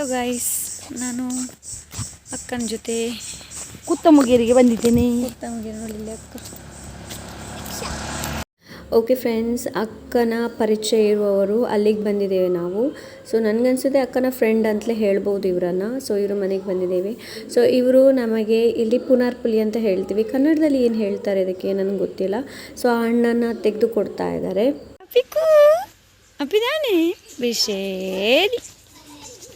Hello guys ನಾನು ಅಕ್ಕನ ಜೊತೆ ಕುತ್ತಮುಗೇರಿಗೆ ಬಂದಿದ್ದೇನೆ. ಕುತ್ತಮುಗೇರಿ ನೋಡಲಿ ಅಕ್ಕ. ಓಕೆ ಫ್ರೆಂಡ್ಸ್ ಅಕ್ಕನ ಪರಿಚಯ ಇರುವವರು ಅಲ್ಲಿಗೆ ಬಂದಿದ್ದೇವೆ ನಾವು. ಸೊ ನನಗನ್ಸುತ್ತೆ ಅಕ್ಕನ ಫ್ರೆಂಡ್ ಅಂತಲೇ ಹೇಳ್ಬೋದು ಇವರನ್ನು. ಸೊ ಇವರು ಮನೆಗೆ ಬಂದಿದ್ದೇವೆ. ಸೊ ಇವರು ನಮಗೆ ಇಲ್ಲಿ ಪುನರ್ಪುಲಿ ಅಂತ ಹೇಳ್ತೀವಿ. ಕನ್ನಡದಲ್ಲಿ ಏನು ಹೇಳ್ತಾರೆ ಇದಕ್ಕೆ ನನಗೆ ಗೊತ್ತಿಲ್ಲ. ಸೊ ಆ ಅಣ್ಣನ ತೆಗೆದು ಕೊಡ್ತಾ ಇದ್ದಾರೆ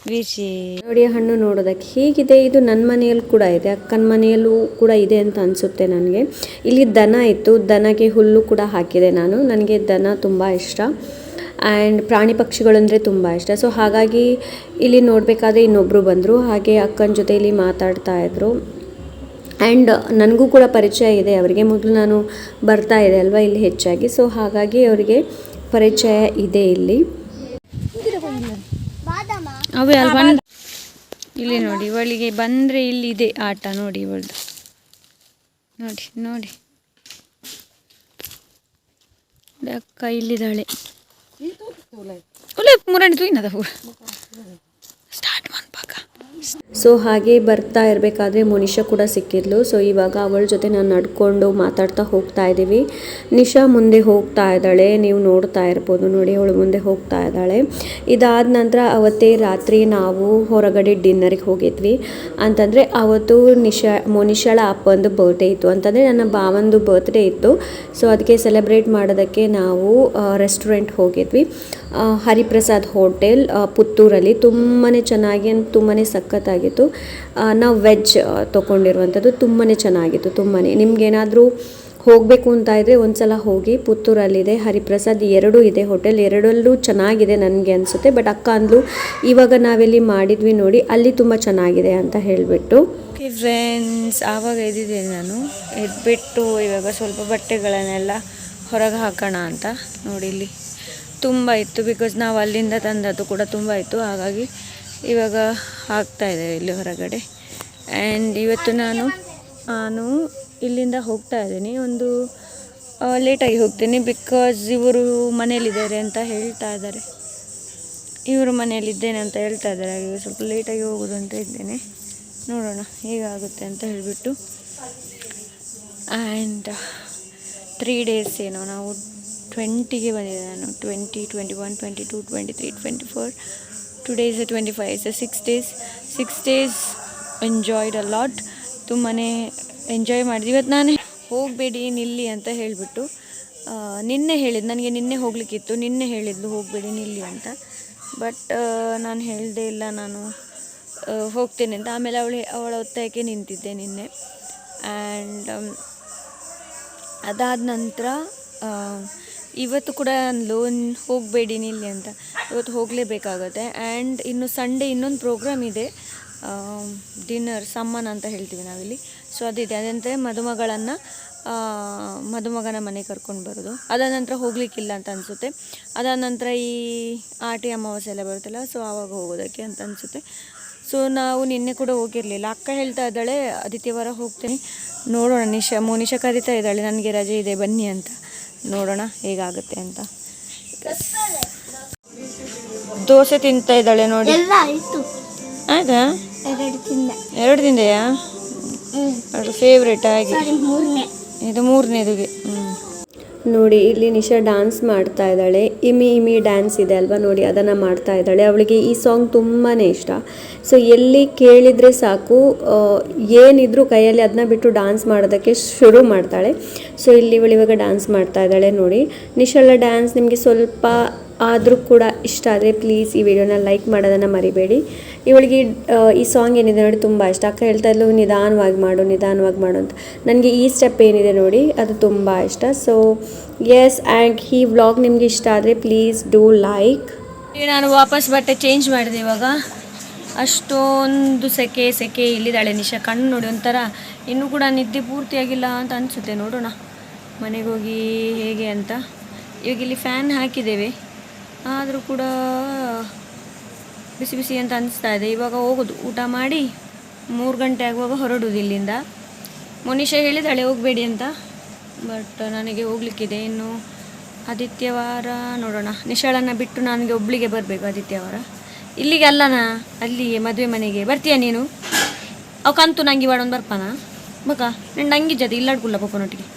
ವಿಶೇರಿ ನೋಡಿ ಹಣ್ಣು ನೋಡೋದಕ್ಕೆ ಹೀಗಿದೆ. ಇದು ನನ್ನ ಮನೆಯಲ್ಲಿ ಕೂಡ ಇದೆ. ಅಕ್ಕನ ಮನೆಯಲ್ಲೂ ಕೂಡ ಇದೆ ಅಂತ ಅನಿಸುತ್ತೆ ನನಗೆ. ಇಲ್ಲಿ ದನ ಇತ್ತು. ದನಗೆ ಹುಲ್ಲು ಕೂಡ ಹಾಕಿದೆ ನಾನು. ನನಗೆ ದನ ತುಂಬ ಇಷ್ಟ. ಆ್ಯಂಡ್ ಪ್ರಾಣಿ ಪಕ್ಷಿಗಳಂದರೆ ತುಂಬ ಇಷ್ಟ. ಸೊ, ಹಾಗಾಗಿ ಇಲ್ಲಿ ನೋಡಬೇಕಾದ್ರೆ ಇನ್ನೊಬ್ಬರು ಬಂದರು. ಹಾಗೆ ಅಕ್ಕನ ಜೊತೆ ಇಲ್ಲಿ ಮಾತಾಡ್ತಾ ಇದ್ರು. ಆ್ಯಂಡ್ ನನಗೂ ಕೂಡ ಪರಿಚಯ ಇದೆ. ಅವರಿಗೆ ಮೊದಲು ನಾನು ಬರ್ತಾ ಇದೆ ಅಲ್ವಾ ಇಲ್ಲಿ ಹೆಚ್ಚಾಗಿ. ಸೊ, ಹಾಗಾಗಿ ಅವರಿಗೆ ಪರಿಚಯ ಇದೆ ಇಲ್ಲಿ. ಅವೇ ಅಲ್ಲಿ ಬಂದ ಇಲ್ಲಿ ನೋಡಿ ಇವಳಿಗೆ ಬಂದರೆ ಇಲ್ಲಿ ಇದೆ ಆಟ ನೋಡಿ ಇವಳದು. ನೋಡಿ ನೋಡಿ. ಅಕ್ಕ ಇಲ್ಲಿದ್ದಾಳೆ. ಒಳ್ಳೆ ಮುರಣಿ ತೂಯಿನದ ಸ್ಟಾರ್ಟ್ ಮಾಡ್ಪಾಕ ಸೊ ಹಾಗೆ ಬರ್ತಾ ಇರಬೇಕಾದ್ರೆ ಮುನಿಷಾ ಕೂಡ ಸಿಕ್ಕಿದ್ಲು. ಸೊ ಇವಾಗ ಅವಳ ಜೊತೆ ನಾನು ನಡ್ಕೊಂಡು ಮಾತಾಡ್ತಾ ಹೋಗ್ತಾ ಇದ್ದೀವಿ ನಿಶಾ ಮುಂದೆ ಹೋಗ್ತಾ ಇದ್ದಾಳೆ. ನೀವು ನೋಡ್ತಾ ಇರ್ಬೋದು. ನೋಡಿ, ಅವಳು ಮುಂದೆ ಹೋಗ್ತಾ ಇದ್ದಾಳೆ. ಇದಾದ ನಂತರ ಅವತ್ತೇ ರಾತ್ರಿ ನಾವು ಹೊರಗಡೆ ಡಿನ್ನರಿಗೆ ಹೋಗಿದ್ವಿ. ಅಂತಂದರೆ ಅವತ್ತು ನಿಶಾ ಮೋನಿಶಾಳ ಅಪ್ಪಂದು ಬರ್ಡೇ ಇತ್ತು. ಅಂತಂದರೆ ನನ್ನ ಭಾವಂದು ಬರ್ತ್ಡೇ ಇತ್ತು. ಸೊ ಅದಕ್ಕೆ ಸೆಲೆಬ್ರೇಟ್ ಮಾಡೋದಕ್ಕೆ ನಾವು ರೆಸ್ಟೋರೆಂಟ್ ಹೋಗಿದ್ವಿ. ಹರಿಪ್ರಸಾದ್ ಹೋಟೆಲ್ ಪುತ್ತೂರಲ್ಲಿ ತುಂಬಾ ಚೆನ್ನಾಗಿ ತುಂಬಾ ಸಖತ್ತಾಗಿತ್ತು. ನಾವು ವೆಜ್ ತೊಗೊಂಡಿರುವಂಥದ್ದು ತುಂಬಾ ಚೆನ್ನಾಗಿತ್ತು ತುಂಬಾ ನಿಮ್ಗೇನಾದರೂ ಹೋಗಬೇಕು ಅಂತ ಇದ್ದರೆ ಒಂದ್ಸಲ ಹೋಗಿ ಪುತ್ತೂರಲ್ಲಿದೆ, ಹರಿಪ್ರಸಾದ್ ಎರಡೂ ಇದೆ ಹೋಟೆಲ್ ಎರಡಲ್ಲೂ ಚೆನ್ನಾಗಿದೆ ನನಗೆ ಅನಿಸುತ್ತೆ. ಬಟ್ ಅಕ್ಕ ಅಂದ್ಲು, ಇವಾಗ ನಾವೆಲ್ಲಿ ಮಾಡಿದ್ವಿ ನೋಡಿ, ಅಲ್ಲಿ ತುಂಬ ಚೆನ್ನಾಗಿದೆ ಅಂತ ಹೇಳಿಬಿಟ್ಟು. ಓಕೆ ಫ್ರೆಂಡ್ಸ್ ಆವಾಗ ಇದ್ದಿದ್ದೀನಿ ನಾನು. ಎದ್ಬಿಟ್ಟು ಇವಾಗ ಸ್ವಲ್ಪ ಬಟ್ಟೆಗಳನ್ನೆಲ್ಲ ಹೊರಗೆ ಹಾಕೋಣ ಅಂತ ನೋಡಿ ಇಲ್ಲಿ. ತುಂಬ ಇತ್ತು ಬಿಕಾಸ್ ನಾವು ಅಲ್ಲಿಂದ ತಂದದ್ದು ಕೂಡ ತುಂಬ ಇತ್ತು. ಹಾಗಾಗಿ ಇವಾಗ ಹಾಕ್ತಾ ಇದೆ ಇಲ್ಲಿ ಹೊರಗಡೆ. ಆ್ಯಂಡ್ ಇವತ್ತು ನಾನು ನಾನು ಇಲ್ಲಿಂದ ಹೋಗ್ತಾ ಇದ್ದೀನಿ. ಒಂದು ಲೇಟಾಗಿ ಹೋಗ್ತೀನಿ ಬಿಕಾಸ್ ಇವರು ಮನೇಲಿದ್ದಾರೆ ಅಂತ ಹೇಳ್ತಾ ಇದ್ದಾರೆ. ಇವರು ಮನೆಯಲ್ಲಿದ್ದೇನೆ ಅಂತ ಹೇಳ್ತಾ ಇದ್ದಾರೆ. ಹಾಗೆ ಸ್ವಲ್ಪ ಲೇಟಾಗಿ ಹೋಗೋದು ಅಂತ ಇದ್ದೇನೆ. ನೋಡೋಣ ಹೇಗಾಗುತ್ತೆ ಅಂತ ಹೇಳಿಬಿಟ್ಟು. ಆ್ಯಂಡ್ ತ್ರೀ ಡೇಸ್ ಏನೋ ನಾವು ಟ್ವೆಂಟಿಗೆ ಬಂದಿದೆ ನಾನು. Twenty twenty one twenty two twenty three twenty four two days twenty five is six days six days enjoyed a lot ತುಂಬಾ ಎಂಜಾಯ್ ಮಾಡಿದ್ವಿ. ಇವತ್ತು ನಾನು ಹೋಗಬೇಡಿ, ನಿಲ್ಲಿ ಅಂತ ಹೇಳಿಬಿಟ್ಟು ನಿನ್ನೆ ಹೇಳಿದ್ದು ನನಗೆ ನಿನ್ನೆ ಹೋಗಲಿಕ್ಕಿತ್ತು. ನಿನ್ನೆ ಹೇಳಿದ್ಲು, ಹೋಗಬೇಡಿ, ನಿಲ್ಲಿ ಅಂತ. ಬಟ್ ನಾನು ಹೇಳದೇ ಇಲ್ಲ, ನಾನು ಹೋಗ್ತೇನೆ ಅಂತ. ಆಮೇಲೆ ಅವಳು, ಅವಳ ಒತ್ತಾಯಕ್ಕೆ ನಿಂತಿದ್ದೆ ನಿನ್ನೆ. ಆ್ಯಂಡ್ ಅದಾದ ನಂತರ ಇವತ್ತು ಕೂಡ ಲೋನ್ ಹೋಗಬೇಡಿ ನಿಲ್ಲಿ ಅಂತ. ಇವತ್ತು ಹೋಗಲೇಬೇಕಾಗತ್ತೆ. ಆ್ಯಂಡ್ ಇನ್ನು ಸಂಡೇ ಇನ್ನೊಂದು ಪ್ರೋಗ್ರಾಮ್ ಇದೆ. ಡಿನ್ನರ್ ಸಮ್ಮನ್ ಅಂತ ಹೇಳ್ತೀವಿ ನಾವಿಲ್ಲಿ. ಸೊ ಅದಿದೆ. ಅದಂತೆ ಮದುಮಗಳನ್ನು ಮದುಮಗನ ಮನೆ ಕರ್ಕೊಂಡು ಬರೋದು. ಅದಾದ ನಂತರ ಹೋಗ್ಲಿಕ್ಕಿಲ್ಲ ಅಂತ ಅನಿಸುತ್ತೆ. ಅದಾದ ನಂತರ ಈ ಆಟಿ ಅಮಾವಾಸ್ಯೆ ಎಲ್ಲ ಬರುತ್ತಲ್ಲ ಸೊ ಆವಾಗ ಹೋಗೋದಕ್ಕೆ ಅಂತ ಅನಿಸುತ್ತೆ. ಸೊ ನಾವು ನಿನ್ನೆ ಕೂಡ ಹೋಗಿರಲಿಲ್ಲ. ಅಕ್ಕ ಹೇಳ್ತಾ ಇದ್ದಾಳೆ, ಆದಿತ್ಯವಾರ ಹೋಗ್ತೀನಿ. ನೋಡೋಣ ನಿಶಾ ಮೋನಿಶಾ ಕರಿತಾ ಇದ್ದಾಳೆ. ನನಗೆ ರಜೆ ಇದೆ, ಬನ್ನಿ ಅಂತ. ನೋಡೋಣ ಹೇಗಾಗುತ್ತೆ ಅಂತ. ದೋಸೆ ತಿಂತಾ ಇದ್ದಾಳೆ ನೋಡಿ. ಆಯ್ತು. ಎರಡು ತಿಂದ. ಎರಡು ತಿಂದೆಯಾ? ಅದು ಫೇವ್ರೇಟ್ ಆಗಿ. ಇದು ಮೂರನೇದುಗೆ. ಹ್ಞೂ ನೋಡಿ, ಇಲ್ಲಿ ನಿಶಾ ಡ್ಯಾನ್ಸ್ ಮಾಡ್ತಾ ಇದ್ದಾಳೆ. ಇಮಿ ಇಮಿ ಡ್ಯಾನ್ಸ್ ಇದೆ ಅಲ್ವಾ? ನೋಡಿ, ಅದನ್ನು ಮಾಡ್ತಾ ಇದ್ದಾಳೆ. ಅವಳಿಗೆ ಈ ಸಾಂಗ್ ತುಂಬಾ ಇಷ್ಟ. ಸೊ ಎಲ್ಲಿ ಕೇಳಿದರೆ ಸಾಕು ಏನಿದ್ರೂ ಕೈಯಲ್ಲಿ ಅದನ್ನ ಬಿಟ್ಟು ಡ್ಯಾನ್ಸ್ ಮಾಡೋದಕ್ಕೆ ಶುರು ಮಾಡ್ತಾಳೆ. ಸೊ ಇಲ್ಲಿ ಇವಳು ಇವಾಗ ಡ್ಯಾನ್ಸ್ ಮಾಡ್ತಾ ಇದ್ದಾಳೆ ನೋಡಿ. ನಿಶಾಳ ಡ್ಯಾನ್ಸ್ ನಿಮಗೆ ಸ್ವಲ್ಪ ಆದರೂ ಕೂಡ ಇಷ್ಟ ಆದರೆ ಪ್ಲೀಸ್ ಈ ವಿಡಿಯೋನ ಲೈಕ್ ಮಾಡೋದನ್ನು ಮರಿಬೇಡಿ. ಇವಳಿಗೆ ಈ ಸಾಂಗ್ ಏನಿದೆ ನೋಡಿ ತುಂಬ ಇಷ್ಟ. ಅಕ್ಕ ಹೇಳ್ತಾ ಇದ್ಲು, ನಿಧಾನವಾಗಿ ಮಾಡು ನಿಧಾನವಾಗಿ ಮಾಡು ಅಂತ. ನನಗೆ ಈ ಸ್ಟೆಪ್ ಏನಿದೆ ನೋಡಿ, ಅದು ತುಂಬ ಇಷ್ಟ. ಸೊ ಎಸ್ ಆ್ಯಂಡ್ ಈ ವ್ಲಾಗ್ ನಿಮಗೆ ಇಷ್ಟ ಆದರೆ ಪ್ಲೀಸ್ ಡೂ ಲೈಕ್ ನಾನು ವಾಪಸ್ ಬಟ್ಟೆ ಚೇಂಜ್ ಮಾಡಿದೆ ಇವಾಗ. ಅಷ್ಟೊಂದು ಸೆಕೆ ಸೆಕೆ ಇಲ್ಲಿದ್ದಾಳೆ ನಿಶಾ. ಕಣ್ಣು ನೋಡಿ ಒಂಥರ ಇನ್ನೂ ಕೂಡ ನಿದ್ದೆ ಪೂರ್ತಿಯಾಗಿಲ್ಲ ಅಂತ ಅನಿಸುತ್ತೆ. ನೋಡೋಣ ಮನೆಗೆ ಹೋಗಿ ಹೇಗೆ ಅಂತ. ಇವಾಗ ಇಲ್ಲಿ ಫ್ಯಾನ್ ಹಾಕಿದ್ದೇವೆ. ಆದರೂ ಕೂಡ ಬಿಸಿ ಬಿಸಿ ಅಂತ ಅನಿಸ್ತಾ ಇದೆ. ಇವಾಗ ಹೋಗೋದು. ಊಟ ಮಾಡಿ ಮೂರು ಗಂಟೆ ಆಗುವಾಗ ಹೊರಡೋದು ಇಲ್ಲಿಂದ. ಮೋನಿಷ ಹೇಳಿದಾಳೆ, ಹೋಗಬೇಡಿ ಅಂತ. ಬಟ್ ನನಗೆ ಹೋಗ್ಲಿಕ್ಕಿದೆ. ಇನ್ನು ಆದಿತ್ಯವಾರ ನೋಡೋಣ. ನಿಶಾಳನ್ನು ಬಿಟ್ಟು ನನಗೆ ಒಬ್ಳಿಗೆ ಬರಬೇಕು ಆದಿತ್ಯವಾರ ಇಲ್ಲಿಗೆ ಅಲ್ಲನಾ? ಅಲ್ಲಿಗೆ ಮದುವೆ ಮನೆಗೆ. ಬರ್ತೀಯ ನೀನು? ಅವ ಕಂತು ನಂಗೆ ಬಾಡೋನು ಬರ್ಪಾನ? ಬಕ ನನ್ನ ನಂಗಿ ಜೊತೆ ಇಲ್ಲಾಡ್ಕುಲ್ಲ ಪಪ್ಪನೊಟ್ಟಿಗೆ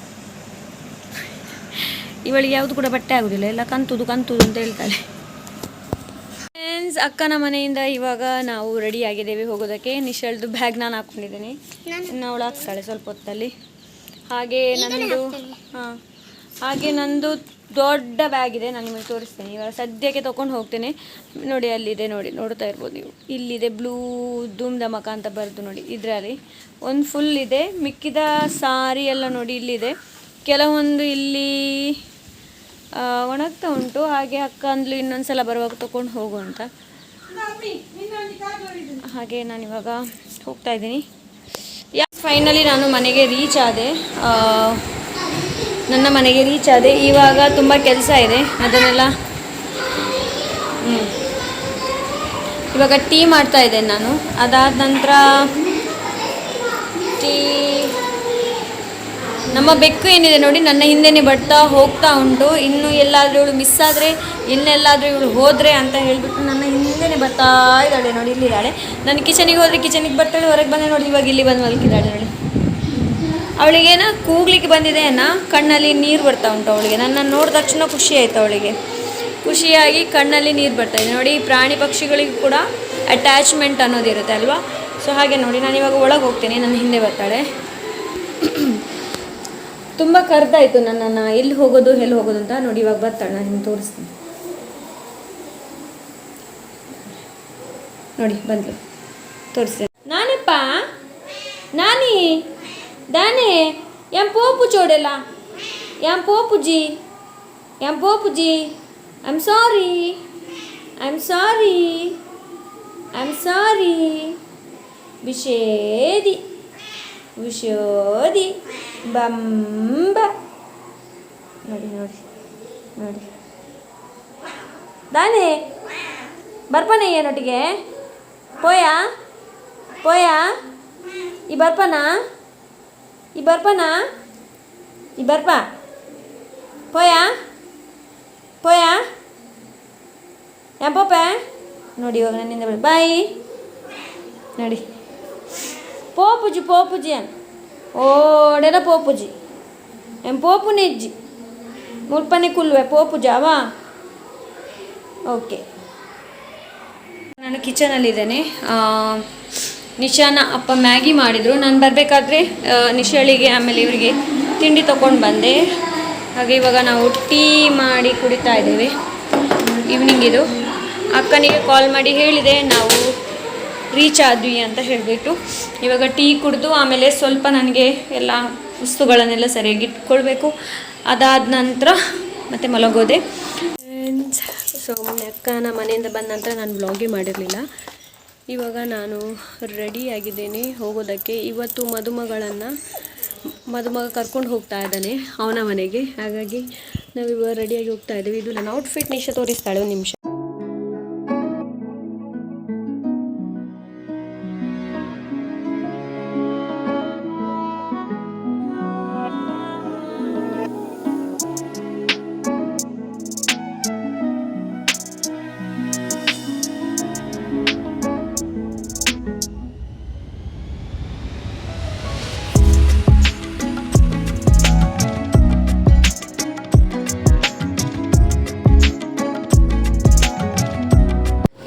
ಇವಳಿಗೆ ಯಾವುದು ಕೂಡ ಬಟ್ಟೆ ಆಗುದಿಲ್ಲ. ಎಲ್ಲ ಕಂತುದು ಕಂತುದು ಅಂತ ಹೇಳ್ತಾಳೆ. ಫ್ರೆಂಡ್ಸ್ ಅಕ್ಕನ ಮನೆಯಿಂದ ಇವಾಗ ನಾವು ರೆಡಿ ಆಗಿದ್ದೇವೆ ಹೋಗೋದಕ್ಕೆ. ನಿಶಲ್ದು ಬ್ಯಾಗ್ ನಾನು ಹಾಕೊಂಡಿದ್ದೀನಿ ಇನ್ನು ಅವಳು ಹಾಕ್ತಾಳೆ ಸ್ವಲ್ಪ ಹೊತ್ತಲ್ಲಿ. ಹಾಗೆ ನಂದು ಹಾಂ. ಹಾಗೆ ನಂದು ದೊಡ್ಡ ಬ್ಯಾಗ್ ಇದೆ ನಾನು ನಿಮಗೆ ತೋರಿಸ್ತೇನೆ. ಇವಾಗ ಸದ್ಯಕ್ಕೆ ತೊಗೊಂಡು ಹೋಗ್ತೇನೆ. ನೋಡಿ ಅಲ್ಲಿದೆ ನೋಡಿ ನೋಡ್ತಾ ಇರ್ಬೋದು ನೀವು. ಇಲ್ಲಿದೆ ಬ್ಲೂ ಧೂಮ್ ಧಮಕ ಅಂತ ಬರೆದು ನೋಡಿ ಇದರಲ್ಲಿ. ಒಂದು ಫುಲ್ ಇದೆ ಮಿಕ್ಕಿದ ಸಾರಿ ಎಲ್ಲ ನೋಡಿ ಇಲ್ಲಿದೆ. ಕೆಲವೊಂದು ಇಲ್ಲಿ ಒಣಗ್ತಾ ಉಂಟು. ಹಾಗೆ ಅಕ್ಕ ಅಂದ್ಲು ಇನ್ನೊಂದ್ಸಲ ಬರುವಾಗ ತಗೊಂಡು ಹೋಗು ಅಂತ. ಹಾಗೆ ನಾನು ಇವಾಗ ಹೋಗ್ತಾ ಇದ್ದೀನಿ. ಯಾ ಫೈನಲಿ ನಾನು ಮನೆಗೆ ರೀಚ್ ಆದೆ. ನನ್ನ ಮನೆಗೆ ರೀಚ್ ಆದೆ. ಇವಾಗ ತುಂಬ ಕೆಲಸ ಇದೆ. ಅದನ್ನೆಲ್ಲ. ಇವಾಗ ಟೀ ಮಾಡ್ತಾ ಇದ್ದೇನೆ ನಾನು. ಅದಾದ ನಂತರ ಟೀ ನಮ್ಮ ಬೆಕ್ಕು ಏನಿದೆ ನೋಡಿ, ನನ್ನ ಹಿಂದೆನೇ ಬರ್ತಾ ಹೋಗ್ತಾ ಉಂಟು. ಇನ್ನು ಎಲ್ಲಾದರೂ ಇವಳು ಮಿಸ್ ಆದರೆ, ಇನ್ನೆಲ್ಲಾದರೂ ಇವಳು ಹೋದರೆ ಅಂತ ಹೇಳಿಬಿಟ್ಟು ನನ್ನ ಹಿಂದೆನೇ ಬರ್ತಾ ಇದ್ದಾಳೆ ನೋಡಿ, ಇಲ್ಲಿದ್ದಾಳೆ. ನಾನು ಕಿಚನಿಗೆ ಹೋದರೆ ಕಿಚನಿಗೆ ಬರ್ತಾಳೆ, ಹೊರಗೆ ಬಂದೆ ನೋಡಿ ಇವಾಗ ಇಲ್ಲಿ ಬಂದು ಮಲ್ಕಿದ್ದಾಳೆ ನೋಡಿ. ಅವಳಿಗೇನ ಕೂಗ್ಲಿಕ್ಕೆ ಬಂದಿದೆ ಅನ್ನ ಕಣ್ಣಲ್ಲಿ ನೀರು ಬರ್ತಾ ಉಂಟು ಅವಳಿಗೆ. ನನ್ನ ನೋಡಿದ ತಕ್ಷಣ ಖುಷಿ ಆಯಿತು ಅವಳಿಗೆ. ಖುಷಿಯಾಗಿ ಕಣ್ಣಲ್ಲಿ ನೀರು ಬರ್ತಾ ಇದೆ. ನೋಡಿ, ಪ್ರಾಣಿ ಪಕ್ಷಿಗಳಿಗೂ ಕೂಡ ಅಟ್ಯಾಚ್ಮೆಂಟ್ ಅನ್ನೋದಿರುತ್ತೆ ಅಲ್ವಾ? ಸೊ ಹಾಗೆ ನೋಡಿ, ನಾನು ಇವಾಗ ಒಳಗೆ ಹೋಗ್ತೀನಿ, ನನ್ನ ಹಿಂದೆ ಬರ್ತಾಳೆ. ತುಂಬ ಕರ್ದಾಯಿತು ನನ್ನನ್ನು. ಎಲ್ಲಿ ಹೋಗೋದು ಎಲ್ಲಿ ಹೋಗೋದು ಅಂತ ನೋಡಿ ಇವಾಗ ಬರ್ತಾಳೆ ನಾನು ನಿಮ್ಗೆ ತೋರಿಸ್ತೀನಿ. ನೋಡಿ, ಬಂದ್ಲು. ತೋರಿಸ್ತೀನಿ. ನಾನಪ್ಪ? ನಾನಿ? ದಾನೆ? ಎಂ ಪೋಪು ಚೋಡೆಲ್ಲ? ಎಂ ಪೋಪುಜಿ? ಎಂ ಪೋಪುಜಿ? I am sorry I am sorry I am sorry ವಿಷೇದಿ. ವಿಷೋದಿ. ಬಂಬ. ನೋಡಿ ನೋಡಿ ನೋಡಿ. ದಾನೆ, ಬರ್ಪನ ಏನೊಟ್ಟಿಗೆ? ಪೋಯಾ? ಪೋಯಾ? ಈ ಬರ್ಪನ? ಈ ಬರ್ಪನ? ಈ ಬರ್ಪ? ಪೋಯಾ? ಪೋಯಾ? ಯಾಪೋಪ? ನೋಡಿ, ಇವಾಗ ನನ್ನಿಂದ ಬಾಯಿ. ನೋಡಿ. ಪೋಪುಜಿ ಪೋಪುಜಿ ಅಂತ. Odela పోపుజಿ M pope ನೆಜ್ಜಿ ಮುಲ್ಪನೆ ಕುಲ್ವೆ pope Java okay ನಾನು ಕಿಚನಲ್ಲಿದ್ದೇನೆ ನಿಶಾನ ಅಪ್ಪ ಮ್ಯಾಗಿ ಮಾಡಿದರು ನಾನು ಬರಬೇಕಾದ್ರೆ ನಿಶಾಳಿಗೆ ಆಮೇಲೆ ಇವರಿಗೆ ತಿಂಡಿ ತೊಗೊಂಡು ಬಂದೆ ಹಾಗೆ ಇವಾಗ ನಾವು ಟೀ ಮಾಡಿ ಕುಡಿತಾ ಇದ್ದೇವೆ ಈವ್ನಿಂಗ್ ಇದು ಅಕ್ಕನಿಗೆ ಕಾಲ್ ಮಾಡಿ ಹೇಳಿದೆ ನಾವು ರೀಚ್ ಆದ್ವಿ ಅಂತ ಹೇಳಿಬಿಟ್ಟು ಇವಾಗ ಟೀ ಕುಡಿದು ಆಮೇಲೆ ಸ್ವಲ್ಪ ನನಗೆ ಎಲ್ಲ ವಸ್ತುಗಳನ್ನೆಲ್ಲ ಸರಿಯಾಗಿ ಇಟ್ಕೊಳ್ಬೇಕು. ಅದಾದ ನಂತರ ಮತ್ತೆ ಮಲಗೋದೆ. ಸೊ ಮೊನ್ನೆ ನಮ್ಮ ಮನೆಯಿಂದ ಬಂದ ನಂತರ ನಾನು ಬ್ಲಾಗೇ ಮಾಡಿರಲಿಲ್ಲ. ಇವಾಗ ನಾನು ರೆಡಿ ಆಗಿದ್ದೇನೆ ಹೋಗೋದಕ್ಕೆ. ಇವತ್ತು ಮದುಮಗಳನ್ನು ಮದುಮಗ ಕರ್ಕೊಂಡು ಹೋಗ್ತಾ ಇದ್ದಾನೆ, ಅವನ ಮನೆಗೆ. ಹಾಗಾಗಿ ನಾವು ಇವಾಗ ರೆಡಿಯಾಗಿ ಹೋಗ್ತಾ ಇದ್ದೀವಿ. ಇದು ನನ್ನ ಔಟ್ಫಿಟ್ ನಿಮಿಷ ತೋರಿಸ್ತಾಳೆ, ಒಂದು ನಿಮಿಷ.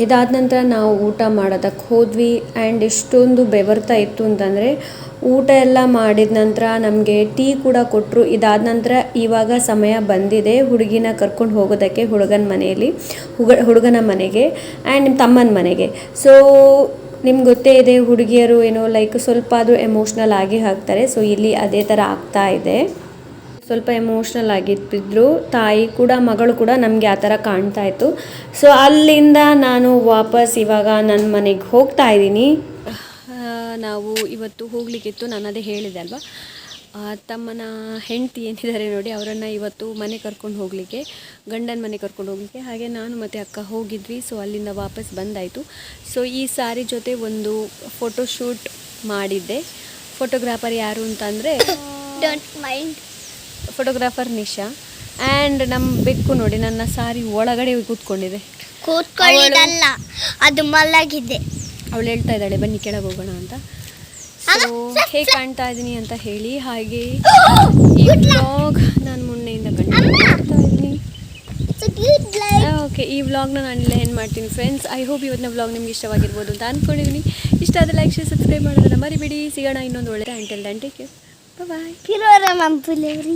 ಇದಾದ ನಂತರ ನಾವು ಊಟ ಮಾಡೋದಕ್ಕೆ ಹೋದ್ವಿ. ಆ್ಯಂಡ್ ಎಷ್ಟೊಂದು ಬೆವರ್ತಾ ಇತ್ತು ಅಂತಂದರೆ, ಊಟ ಎಲ್ಲ ಮಾಡಿದ ನಂತರ ನಮಗೆ ಟೀ ಕೂಡ ಕೊಟ್ಟರು ಇದಾದ ನಂತರ ಇವಾಗ ಸಮಯ ಬಂದಿದೆ ಹುಡುಗಿನ ಕರ್ಕೊಂಡು ಹೋಗೋದಕ್ಕೆ ಹುಡುಗನ ಮನೆಯಲ್ಲಿ, ಹುಗ, ಹುಡುಗನ ಮನೆಗೆ ಆ್ಯಂಡ್ ನಿಮ್ಮ ತಮ್ಮನ ಮನೆಗೆ. ಸೊ ನಿಮ್ಗೆ ಗೊತ್ತೇ ಇದೆ ಹುಡುಗಿಯರು ಏನೋ ಲೈಕ್ ಸ್ವಲ್ಪ ಆದರೂ ಎಮೋಷ್ನಲ್ ಆಗಿ ಹಾಕ್ತಾರೆ. ಸೊ ಇಲ್ಲಿ ಅದೇ ಥರ ಆಗ್ತಾ ಇದೆ. ಸ್ವಲ್ಪ ಎಮೋಷ್ನಲ್ ಆಗಿದ್ದರು ತಾಯಿ ಕೂಡ ಮಗಳು ಕೂಡ ನಮಗೆ ಆ ಥರ ಕಾಣ್ತಾ ಇತ್ತು. ಸೊ ಅಲ್ಲಿಂದ ನಾನು ವಾಪಸ್ ಇವಾಗ ನನ್ನ ಮನೆಗೆ ಹೋಗ್ತಾ ಇದ್ದೀನಿ. ನಾವು ಇವತ್ತು ಹೋಗ್ಲಿಕ್ಕಿತ್ತು ನಾನು ಅದೇ ಹೇಳಿದೆ ಅಲ್ವಾ? ತಮ್ಮನ ಹೆಂಡತಿ ಏನಿದ್ದಾರೆ ನೋಡಿ ಅವರನ್ನು ಇವತ್ತು ಮನೆ ಕರ್ಕೊಂಡು ಹೋಗಲಿಕ್ಕೆ ಗಂಡನ ಮನೆ ಕರ್ಕೊಂಡು ಹೋಗಲಿಕ್ಕೆ. ಹಾಗೆ ನಾನು ಮತ್ತು ಅಕ್ಕ ಹೋಗಿದ್ವಿ ಸೊ ಅಲ್ಲಿಂದ ವಾಪಸ್ ಬಂದಾಯಿತು. ಸೊ ಈ ಸಾರಿ ಜೊತೆ ಒಂದು ಫೋಟೋಶೂಟ್ ಮಾಡಿದ್ದೆ. ಫೋಟೋಗ್ರಾಫರ್ ಯಾರು ಅಂತಂದರೆ don't mind photographer Nisha and ನಮ್ಮ ಬೆಕ್ಕು ನೋಡಿ ನನ್ನ ಸಾರಿ ಒಳಗಡೆ ಕೂತ್ಕೊಂಡಿದೆ. ಕೂತ್ಕೊಳ್ಳಿದಲ್ಲ ಅದು ಮಲಗಿದೆ. ಅವಳು ಹೇಳ್ತಾ ಇದ್ದಾಳೆ ಬನ್ನಿ ಕೆಳಗೆ ಹೋಗೋಣ ಅಂತ. ಸೊ ಹೇಗೆ ಕಾಣ್ತಾ ಇದ್ದೀನಿ ಅಂತ ಹೇಳಿ ಹಾಗೆ ಈ ವ್ಲಾಗ್ ನಾನು ಮೊನ್ನೆಯಿಂದ ಮಾಡ್ತಾ ಇದ್ದೀನಿ. ಓಕೆ ಈ ವ್ಲಾಗ್ನ ನಾನು ಇಲ್ಲ ಏನು ಮಾಡ್ತೀನಿ ಫ್ರೆಂಡ್ಸ್ ಐ ಹೋಪ್ ಇವತ್ತಿನ ವ್ಲಾಗ್ ನಿಮ್ಗೆ ಇಷ್ಟವಾಗಿರ್ಬೋದು ಅಂತ ಅಂದ್ಕೊಂಡಿದ್ದೀನಿ ಇಷ್ಟ ಆದ ಲೈಕ್ ಶೇರ್ ಸಬ್ಸ್ಕ್ರೈಬ್ ಮಾಡೋದನ್ನ ಮರಿಬೇಡಿ. ಸಿಗೋಣ ಇನ್ನೊಂದು ಒಳ್ಳೆ ಅಂಟೆಲ್ ದಂಟೆಗೆ ಬಾಯ್ ಮಂಪುಲೇವ್ರಿ